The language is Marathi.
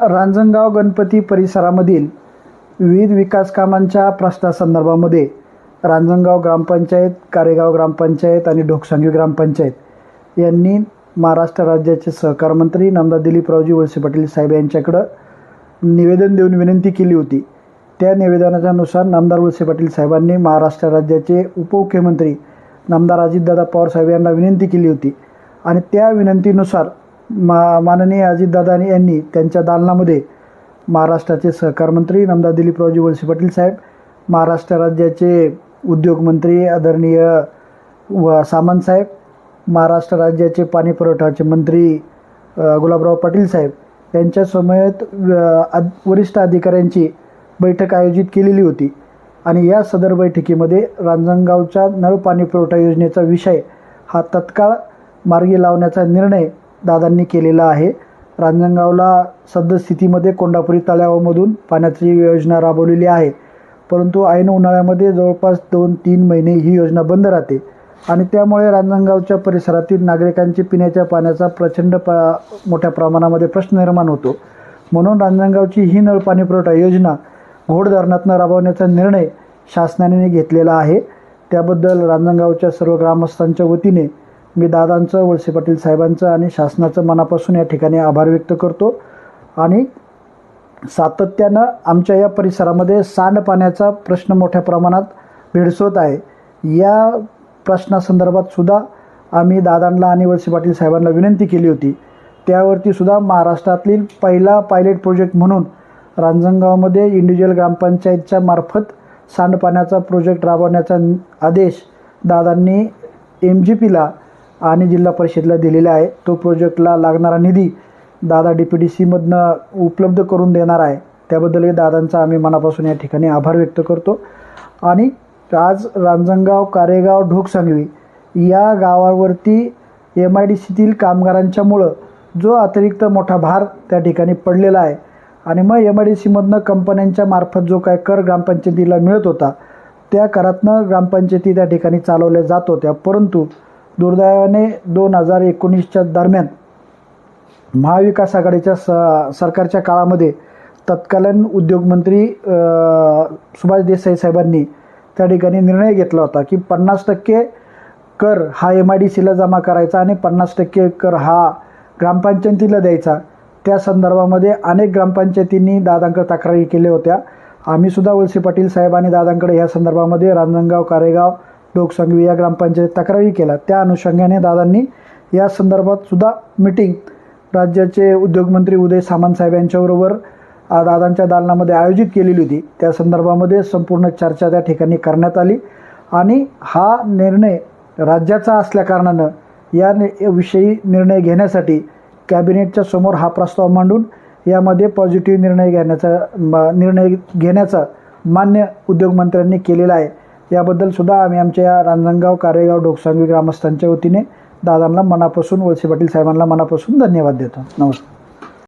रांजणगाव गणपती परिसरामधील विविध विकास कामांच्या प्रश्नासंदर्भामध्ये रांजणगाव ग्रामपंचायत कारेगाव ग्रामपंचायत आणि ढोकसांगी ग्रामपंचायत यांनी महाराष्ट्र राज्याचे सहकार मंत्री नामदार दिलीपरावजी वळसे पाटील साहेब यांच्याकडं निवेदन देऊन विनंती केली होती. त्या निवेदनाच्यानुसार नामदार वळसे पाटील साहेबांनी महाराष्ट्र राज्याचे उपमुख्यमंत्री नामदार अजितदादा पवार साहेब यांना विनंती केली होती आणि त्या विनंतीनुसार मा माननीय अजितदादा यांनी त्यांच्या दालनामध्ये महाराष्ट्राचे सहकार मंत्री नामदार दिलीपरावजी वळसे पाटील साहेब महाराष्ट्र राज्याचे उद्योगमंत्री आदरणीय व सामंत साहेब महाराष्ट्र राज्याचे पाणीपुरवठाचे मंत्री गुलाबराव पाटील साहेब यांच्यासमवेत वरिष्ठ अधिकाऱ्यांची बैठक आयोजित केलेली होती. आणि या सदर बैठकीमध्ये रांजणगावच्या नळ पाणी पुरवठा योजनेचा विषय हा तत्काळ मार्गी लावण्याचा निर्णय दादांनी केलेला आहे. रांजणगावला सद्यस्थितीमध्ये कोंडापुरी तलावामधून पाण्याची योजना राबवलेली आहे. परंतु ऐन उन्हाळ्यामध्ये जवळपास दोन तीन महिने ही योजना बंद राहते आणि त्यामुळे रांजणगावच्या परिसरातील नागरिकांची पिण्याच्या पाण्याचा प्रचंड प मोठ्या प्रमाणामध्ये प्रश्न निर्माण होतो. म्हणून रांजणगावची ही नळ पाणी पुरवठा योजना घोड धरणातनं राबवण्याचा निर्णय शासनाने घेतलेला आहे. त्याबद्दल रांजणगावच्या सर्व ग्रामस्थांच्या वतीने मी दादांचं वळसे पाटील साहेबांचं आणि शासनाचं मनापासून या ठिकाणी आभार व्यक्त करतो. आणि सातत्यानं आमच्या या परिसरामध्ये सांडपाण्याचा प्रश्न मोठ्या प्रमाणात भेडसवत आहे. या प्रश्नासंदर्भात सुद्धा आम्ही दादांना आणि वळसे पाटील साहेबांना विनंती केली होती. त्यावरती सुद्धा महाराष्ट्रातील पहिला पायलट प्रोजेक्ट म्हणून रांजणगावमध्ये इंडिव्हिज्युअल ग्रामपंचायतच्या मार्फत सांडपाण्याचा प्रोजेक्ट राबवण्याचा आदेश दादांनी एम जी पीला आणि जिल्हा परिषदेला दिलेला आहे. तो प्रोजेक्टला लागणारा निधी दादा डी पी डी सीमधनं उपलब्ध करून देणार आहे. त्याबद्दलही दादांचा आम्ही मनापासून या ठिकाणी आभार व्यक्त करतो. आणि आज रांजणगाव कारेगाव ढोकसांगवी या गावावरती एम आय डी सीतील कामगारांच्यामुळं जो अतिरिक्त मोठा भार त्या ठिकाणी पडलेला आहे. आणि मग एम आय डी सीमधनं कंपन्यांच्या मार्फत जो काय कर ग्रामपंचायतीला मिळत होता त्या करातनं ग्रामपंचायती त्या ठिकाणी चालवल्या जात होत्या. परंतु दुर्दैवाने दोन हजार एकोणीसच्या दरम्यान महाविकास आघाडीच्या स सरकारच्या काळामध्ये तत्कालीन उद्योगमंत्री सुभाष देसाई साहेबांनी त्या ठिकाणी निर्णय घेतला होता की पन्नास टक्के कर हा एम आय डी सीला जमा करायचा आणि पन्नास टक्के कर हा ग्रामपंचायतीला द्यायचा. त्या संदर्भामध्ये अनेक ग्रामपंचायतींनी दादांकडे तक्रारी केल्या होत्या. आम्हीसुद्धा वळसे पाटील साहेब आणि दादांकडे ह्या संदर्भामध्ये रांजणगाव कारेगाव लोकसंघवी या ग्रामपंचायत तक्रारी केला त्या अनुषंगाने दादांनी या संदर्भात सुद्धा मिटिंग राज्याचे उद्योगमंत्री उदय सामंत साहेब यांच्याबरोबर दादांच्या दालनामध्ये आयोजित केलेली होती. त्या संदर्भामध्ये संपूर्ण चर्चा त्या ठिकाणी करण्यात आली आणि हा निर्णय राज्याचा असल्याकारणानं या नि विषयी निर्णय घेण्यासाठी कॅबिनेटच्या समोर हा प्रस्ताव मांडून यामध्ये पॉझिटिव्ह निर्णय घेण्याचा निर्णय घेण्याचा मान्य उद्योगमंत्र्यांनी केलेला आहे. याबद्दल सुद्धा आम्ही आमच्या या रांजणगाव कारेगाव डोकसांगवी ग्रामस्थांच्या वतीने दादांना मनापासून वळसे पाटील साहेबांना मनापासून धन्यवाद देतो. नमस्कार.